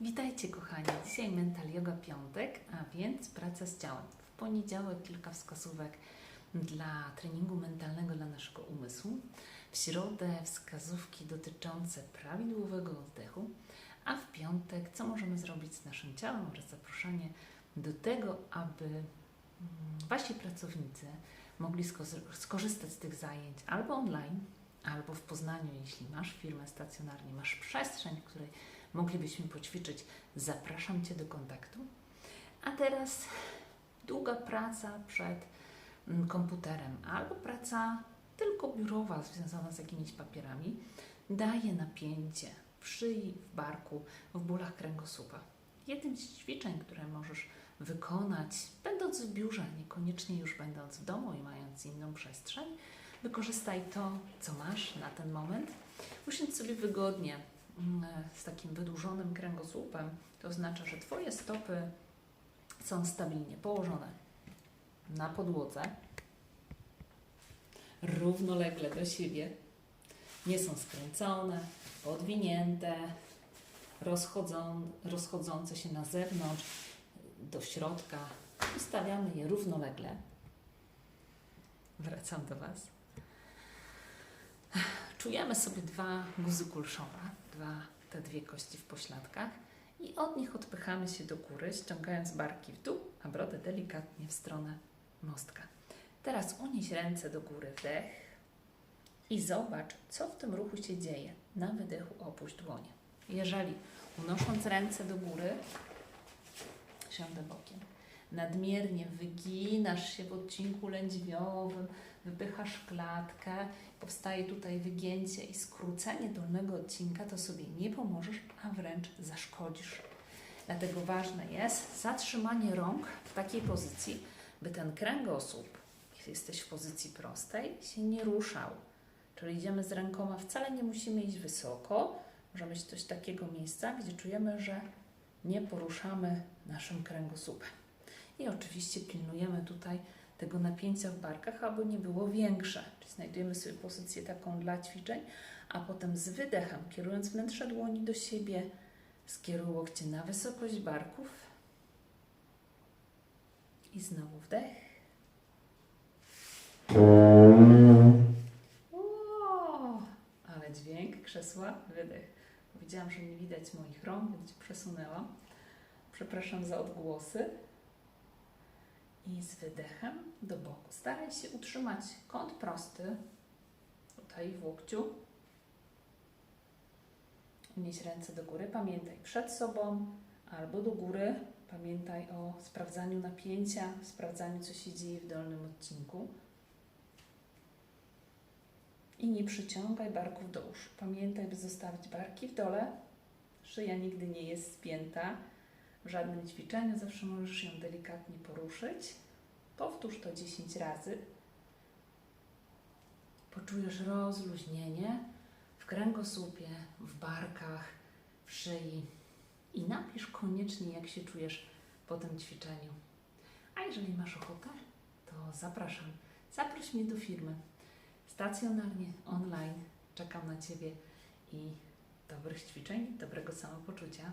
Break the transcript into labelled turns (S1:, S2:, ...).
S1: Witajcie kochani, dzisiaj Mental Yoga Piątek, a więc praca z ciałem. W poniedziałek kilka wskazówek dla treningu mentalnego dla naszego umysłu. W środę wskazówki dotyczące prawidłowego oddechu, a w piątek co możemy zrobić z naszym ciałem oraz zaproszenie do tego, aby mm, Wasi pracownicy mogli sko- skorzystać z tych zajęć albo online, albo w Poznaniu, jeśli masz firmę stacjonarnie, masz przestrzeń, w której moglibyśmy poćwiczyć. Zapraszam Cię do kontaktu. A teraz długa praca przed mm, komputerem albo praca tylko biurowa związana z jakimiś papierami daje napięcie w szyi, w barku, w bólach kręgosłupa. Jednym z ćwiczeń, które możesz wykonać, będąc w biurze, niekoniecznie już będąc w domu i mając inną przestrzeń, wykorzystaj to, co masz na ten moment. Usiądź sobie wygodnie, z takim wydłużonym kręgosłupem. To oznacza, że Twoje stopy są stabilnie położone na podłodze, równolegle do siebie, nie są skręcone, podwinięte, rozchodzą, rozchodzące się na zewnątrz, do środka. Ustawiamy je równolegle. Wracam do Was. Czujemy sobie dwa guzy kulszowe, dwa, te dwie kości w pośladkach i od nich odpychamy się do góry, ściągając barki w dół, a brodę delikatnie w stronę mostka. Teraz unieś ręce do góry, wdech i zobacz, co w tym ruchu się dzieje. Na wydechu opuść dłonie. Jeżeli unosząc ręce do góry, siądę bokiem, nadmiernie wyginasz się w odcinku lędźwiowym, wypychasz klatkę, powstaje tutaj wygięcie i skrócenie dolnego odcinka, to sobie nie pomożesz, a wręcz zaszkodzisz. Dlatego ważne jest zatrzymanie rąk w takiej pozycji, by ten kręgosłup, jeśli jesteś w pozycji prostej, się nie ruszał. Czyli idziemy z rękoma, wcale nie musimy iść wysoko, może mieć coś takiego miejsca, gdzie czujemy, że nie poruszamy naszym kręgosłupem. I oczywiście pilnujemy tutaj tego napięcia w barkach, aby nie było większe. Czyli znajdujemy sobie pozycję taką dla ćwiczeń, a potem z wydechem, kierując wnętrze dłoni do siebie, skieruj łokcie na wysokość barków i znowu wdech. Ło, ale dźwięk krzesła, wydech. Powiedziałam, że nie widać moich rąk, więc przesunęłam. Przepraszam za odgłosy. I z wydechem do boku. Staraj się utrzymać kąt prosty, tutaj w łokciu. Unieś ręce do góry. Pamiętaj przed sobą albo do góry. Pamiętaj o sprawdzaniu napięcia, sprawdzaniu, co się dzieje w dolnym odcinku. I nie przyciągaj barków do uszu. Pamiętaj, by zostawić barki w dole. Szyja nigdy nie jest spięta w żadnym ćwiczeniu, zawsze możesz ją delikatnie poruszyć. Powtórz to 10 razy. Poczujesz rozluźnienie w kręgosłupie, w barkach, w szyi i napisz koniecznie, jak się czujesz po tym ćwiczeniu. A jeżeli masz ochotę, to zapraszam. Zaproś mnie do firmy. Stacjonarnie, online. Czekam na Ciebie i dobrych ćwiczeń, dobrego samopoczucia.